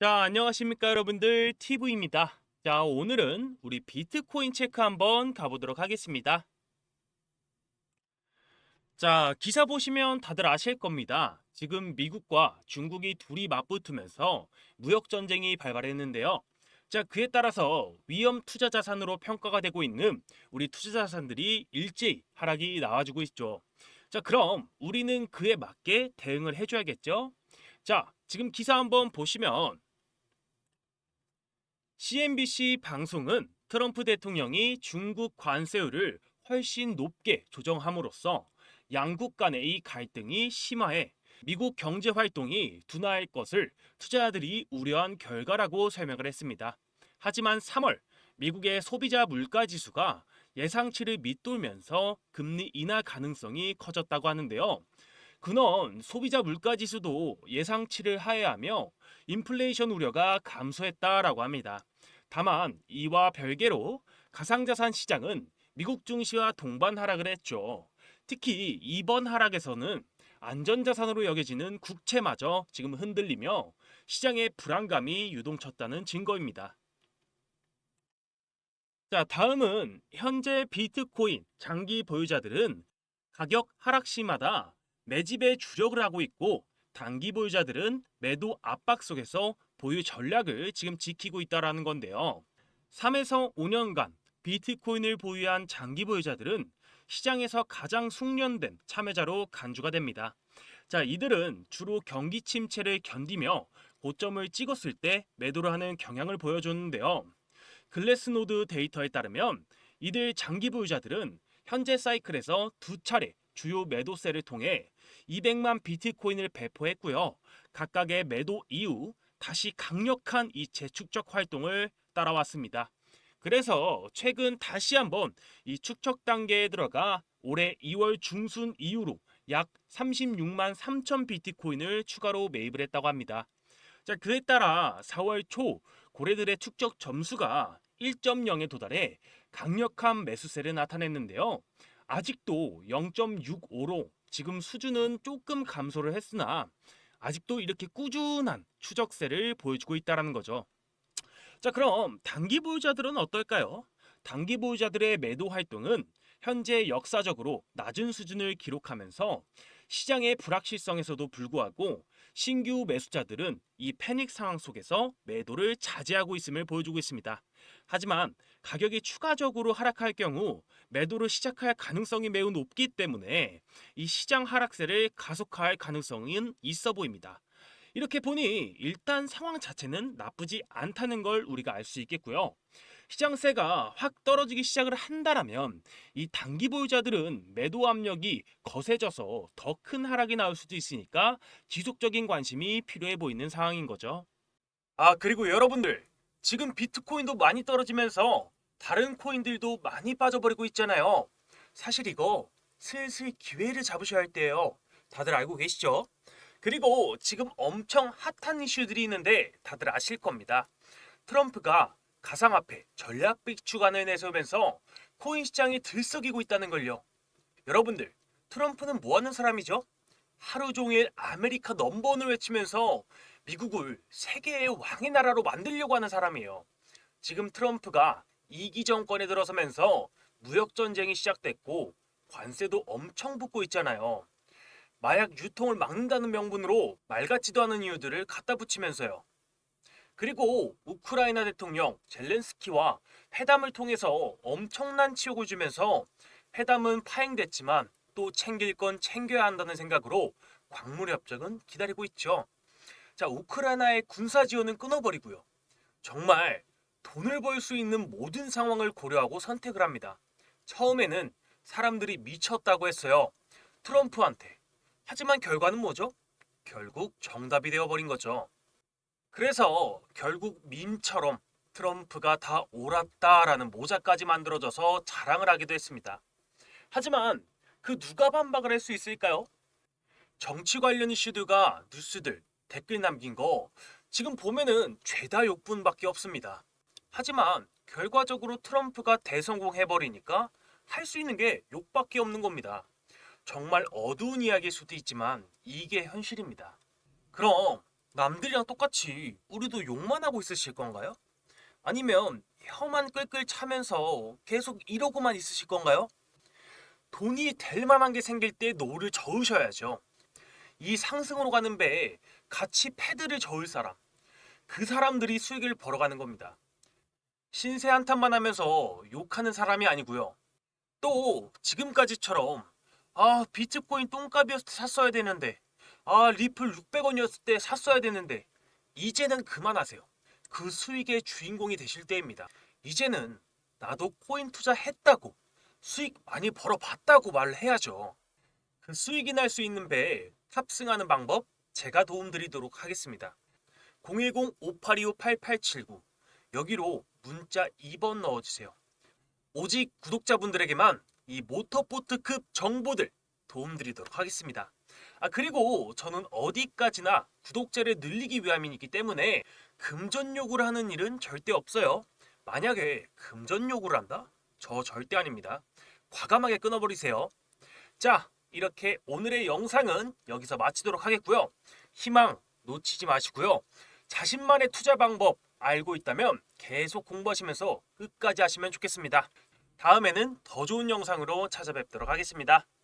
자, 안녕하십니까 여러분들 TV입니다. 자, 오늘은 우리 비트코인 체크 한번 가보도록 하겠습니다. 자, 기사 보시면 다들 아실 겁니다. 지금 미국과 중국이 둘이 맞붙으면서 무역 전쟁이 발발했는데요. 자, 그에 따라서 위험 투자 자산으로 평가가 되고 있는 우리 투자 자산들이 일제히 하락이 나와주고 있죠. 자, 그럼 우리는 그에 맞게 대응을 해줘야겠죠? 자, 지금 기사 한번 보시면 CNBC 방송은 트럼프 대통령이 중국 관세율을 훨씬 높게 조정함으로써 양국 간의 이 갈등이 심화해 미국 경제 활동이 둔화할 것을 투자자들이 우려한 결과라고 설명을 했습니다. 하지만 3월 미국의 소비자 물가 지수가 예상치를 밑돌면서 금리 인하 가능성이 커졌다고 하는데요. 근원 소비자 물가 지수도 예상치를 하회하며 인플레이션 우려가 감소했다라고 합니다. 다만 이와 별개로 가상자산 시장은 미국 증시와 동반 하락을 했죠. 특히 이번 하락에서는 안전자산으로 여겨지는 국채마저 지금 흔들리며 시장의 불안감이 유동쳤다는 증거입니다. 자, 다음은 현재 비트코인 장기 보유자들은 가격 하락 시마다 매집에 주력을 하고 있고 단기 보유자들은 매도 압박 속에서 보유 전략을 지금 지키고 있다라는 건데요. 3에서 5년간 비트코인을 보유한 장기 보유자들은 시장에서 가장 숙련된 참여자로 간주가 됩니다. 자, 이들은 주로 경기 침체를 견디며 고점을 찍었을 때 매도를 하는 경향을 보여줬는데요. 글래스노드 데이터에 따르면 이들 장기 보유자들은 현재 사이클에서 두 차례 주요 매도세를 통해 200만 비트코인을 배포했고요. 각각의 매도 이후 다시 강력한 이 재축적 활동을 따라왔습니다. 그래서 최근 다시 한번 이 축적 단계에 들어가 올해 2월 중순 이후로 약 36만 3천 비트코인을 추가로 매입을 했다고 합니다. 자, 그에 따라 4월 초 고래들의 축적 점수가 1.0에 도달해 강력한 매수세를 나타냈는데요. 아직도 0.65로 지금 수준은 조금 감소를 했으나 아직도 이렇게 꾸준한 추적세를 보여주고 있다는 거죠. 자, 그럼 단기 보유자들은 어떨까요? 단기 보유자들의 매도 활동은 현재 역사적으로 낮은 수준을 기록하면서 시장의 불확실성에서도 불구하고 신규 매수자들은 이 패닉 상황 속에서 매도를 자제하고 있음을 보여주고 있습니다. 하지만 가격이 추가적으로 하락할 경우 매도를 시작할 가능성이 매우 높기 때문에 이 시장 하락세를 가속화할 가능성은 있어 보입니다. 이렇게 보니 일단 상황 자체는 나쁘지 않다는 걸 우리가 알 수 있겠고요. 시장세가 확 떨어지기 시작을 한다라면 이 단기 보유자들은 매도 압력이 거세져서 더 큰 하락이 나올 수도 있으니까 지속적인 관심이 필요해 보이는 상황인 거죠. 아, 그리고 여러분들 지금 비트코인도 많이 떨어지면서 다른 코인들도 많이 빠져버리고 있잖아요. 사실 이거 슬슬 기회를 잡으셔야 할 때예요. 다들 알고 계시죠? 그리고 지금 엄청 핫한 이슈들이 있는데 다들 아실 겁니다. 트럼프가 가상화폐 전략 비축안을 내세우면서 코인 시장이 들썩이고 있다는 걸요. 여러분들, 트럼프는 뭐 하는 사람이죠? 하루 종일 아메리카 넘버원을 외치면서 미국을 세계의 왕의 나라로 만들려고 하는 사람이에요. 지금 트럼프가 이기 정권에 들어서면서 무역 전쟁이 시작됐고 관세도 엄청 붙고 있잖아요. 마약 유통을 막는다는 명분으로 말 같지도 않은 이유들을 갖다 붙이면서요. 그리고 우크라이나 대통령 젤렌스키와 회담을 통해서 엄청난 치욕을 주면서 회담은 파행됐지만 또 챙길 건 챙겨야 한다는 생각으로 광물 협정은 기다리고 있죠. 자, 우크라이나의 군사 지원은 끊어버리고요. 정말 돈을 벌 수 있는 모든 상황을 고려하고 선택을 합니다. 처음에는 사람들이 미쳤다고 했어요. 트럼프한테. 하지만 결과는 뭐죠? 결국 정답이 되어버린 거죠. 그래서 결국 밈처럼 트럼프가 다 옳았다라는 모자까지 만들어져서 자랑을 하기도 했습니다. 하지만 그 누가 반박을 할 수 있을까요? 정치 관련 이슈들과 뉴스들 댓글 남긴 거 지금 보면은 죄다 욕분밖에 없습니다. 하지만 결과적으로 트럼프가 대성공해버리니까 할 수 있는 게 욕밖에 없는 겁니다. 정말 어두운 이야기일 수도 있지만 이게 현실입니다. 그럼 남들이랑 똑같이 우리도 욕만 하고 있으실 건가요? 아니면 혀만 끌끌 차면서 계속 이러고만 있으실 건가요? 돈이 될 만한 게 생길 때 노를 저으셔야죠. 이 상승으로 가는 배에 같이 패드를 저을 사람, 그 사람들이 수익을 벌어가는 겁니다. 신세 한탄만 하면서 욕하는 사람이 아니고요. 또 지금까지처럼 아 비트코인 똥값이었을 때 샀어야 되는데 아 리플 600원이었을 때 샀어야 되는데 이제는 그만하세요. 그 수익의 주인공이 되실 때입니다. 이제는 나도 코인 투자했다고 수익 많이 벌어봤다고 말을 해야죠. 그 수익이 날 수 있는 배에 탑승하는 방법 제가 도움드리도록 하겠습니다. 010-5825-8879 여기로 문자 2번 넣어주세요. 오직 구독자분들에게만 이 모터보트급 정보들 도움드리도록 하겠습니다. 아 그리고 저는 어디까지나 구독자를 늘리기 위함이기 때문에 금전 요구를 하는 일은 절대 없어요. 만약에 금전 요구를 한다? 저 절대 아닙니다. 과감하게 끊어버리세요. 자, 이렇게 오늘의 영상은 여기서 마치도록 하겠고요. 희망 놓치지 마시고요. 자신만의 투자 방법 알고 있다면 계속 공부하시면서 끝까지 하시면 좋겠습니다. 다음에는 더 좋은 영상으로 찾아뵙도록 하겠습니다.